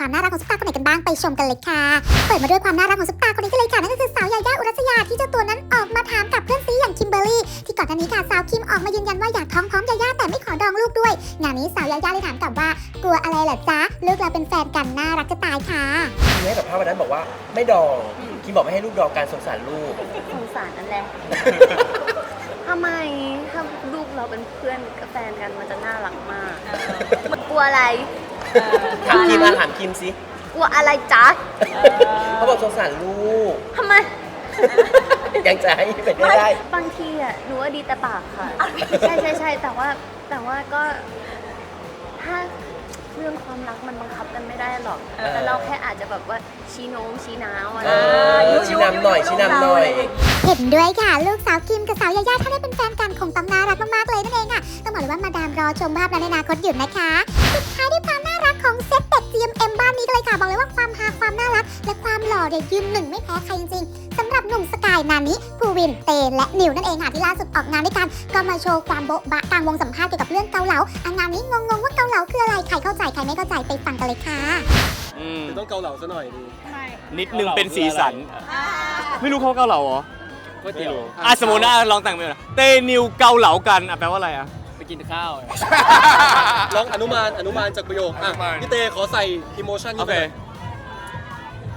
ชมกันเลยค่ะ เปิดมาด้วยความน่ารักของซุปตาคนนี้กันเลยค่ะนั่นก็คือสาวยายาอุรัสยาที่เจ้าตัวนั้นออกมาถามกับเพื่อนซีอย่างคิมเบอร์รี่ที่ก่อนหน้านี้ค่ะสาวคิมออกมายืนยันว่าอยากท้องพร้อมยายาแต่ไม่ขอดองลูกด้วย งานนี้สาวยายาเลยถามกลับว่ากลัวอะไรเหรอจ๊ะลูกเราเป็นแฟนกันน่ารักจะตายค่ะคิมให้สัมภาษณ์วันนั้นบอกว่าไม่ดองคิมบอกไม่ให้ลูกดองการสงสารลูกสงสารนั่นแหละทำไมถ้าลูกเราเป็นเพื่อนกับแฟนกันมันจะน่ารักมากมันกลัวอะไร ถามคิมอาถามคิมสิกลัวอะไรจ๊ะเขาบอกสงสารลูก ทำไมยังจะให้เป็นไม่ได้ บางทีอะหนูว่าดีแต่ปากค่ะ ใช่ใช่ใช่แต่ว่าแต่ว่าก็ถ้าเรื่องความรักมันบังคับกันไม่ได้หรอก เออ แต่เราแค่อาจจะแบบว่าชี้โน้มชี้น้าวอะเอนะ อชี้นำหน่อยชี้นำหน่อย เห็นด้วยค่ะ ลูกสาวคิมกับสาวยายาถ้าได้เป็นแฟนกันคงต้องน่ารักมาก ๆ เลยนั่นเองค่ะ ต้องบอกเลยว่ามาดามรอชมภาพนั้นในอนาคตอยู่นะคะ สุดท้ายด้ว ของเซตเด็ก GMM บ้านนี้กันเลยค่ะ บอกเลยว่าความฮาความน่ารัก และความหล่อเนี่ยยืนหนึ่งไม่แพ้ใครจริงๆสำหรับหนุ่มสกายนานิภูวินเตและนิวนั่นเองค่ะที่ล่าสุดออกงานด้วยกัน ก็มาโชว์ความโบ๊ะบะกลางวงสัมภาษณ์เกี่ยวกับเรื่องเกาเหลาอะงานนี้งงๆว่าเกาเหลาคืออะไรใครเข้าใจใครไม่เข้าใจไปฟังกันเลยค่ะอืมต้องเกาเหลาซะหน่อยดีนิดนึงเป็นสีสัน ไม่รู้เขาเกาเหลาเหรอก๋วยเตี๋ยวอะสมมตินะลองแต่งเป็นเตนิวเกาเหลากันอะแปลว่าอะไรอะไป กินข้าว ลองอนุมานอนุมานจากประโยคอะอนุมาน พี่เตขอใส่อิโมชันโอเค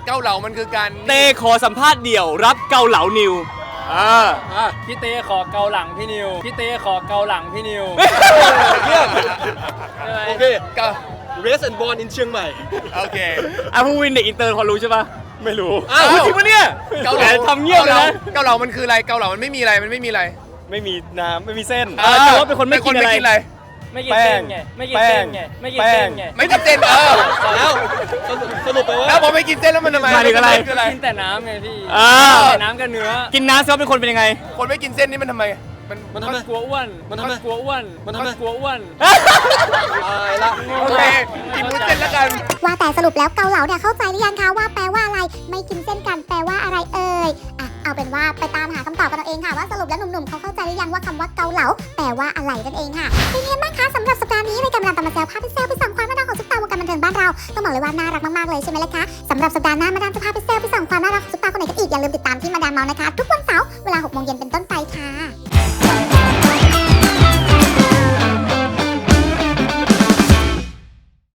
เกาเหลามันคือการเตขอสัมภาษณ์เดี่ยวรับเกาเหลานิวอ่าอะพี่เต้ขอเกาหลังพี่นิว พี่เต้ขอเกาหลังพี่นิวเยี่ยมใช่ไหมโอเค เกา race and born in เชียงใหม่ โอเค อะผู้วินเด็กอินเตอร์พอรู้ใช่ปะไม่รู้อ้าว จริงปะเนี่ยเกาเหแต่ลาทำเงียบเลยนะเกาเหลามันคืออะไร เกาเหลามันไม่มีอะไร มันไม่มีอะไร ไม่มีน้ำไม่มีเส้นอ่าแต่ว่าเป็นคนไม่กินอะไรเป็นอะไร ไม่กินเส้นไง ไม่กินเส้นไง ไม่กินเส้นไงไม่กินเส้นเออแล้วสรุปสรุปไปว่าแล้วพอไม่กินเส้นแล้วมันทำไมหมายถึงอะไรมันคืออะไร กินแต่น้ำไงพี่อ่าแต่น้ำกับเนื้อ กินน้ำซะเป็นคนเป็นยังไง คนไม่กินเส้นนี่มันทำไม มันมันทำไม กลัวอ้วน มันทำไมกลัวอ้วน มันทำไม กลัวอ้วน ตายละ โอเคกินมุ้นเส้นแล้วกัน ว่าแต่สรุปแล้วเกาเหลาเนี่ยเข้าใจหรือยังคะว่า เอาเป็นว่าไปตามหาคำตอบกันเอาเองค่ะว่าสรุปแล้วหนุ่มๆเขาเข้าใจหรือยังว่าคำว่าเกาเหลาแปลว่าอะไรนั่นเองค่ะเป็นยังไงบ้างคะสำหรับสัปดาห์นี้รายการมาดามตามมาแซวพาไปแซวไปส่องความน่ารักของซุปตาวงการบันเทิงบ้านเราต้องบอกเลยว่าน่ารักมากๆเลยใช่ไหมล่ะคะสำหรับสัปดาห์หน้ามาดามจะพาไปแซวไปส่องความน่ารักของซุปตาคนไหนกันอีกอย่าลืมติดตามที่มาดามเมาส์นะคะ ทุกวันเสาร์เวลา6โมงเย็นเป็นต้นไป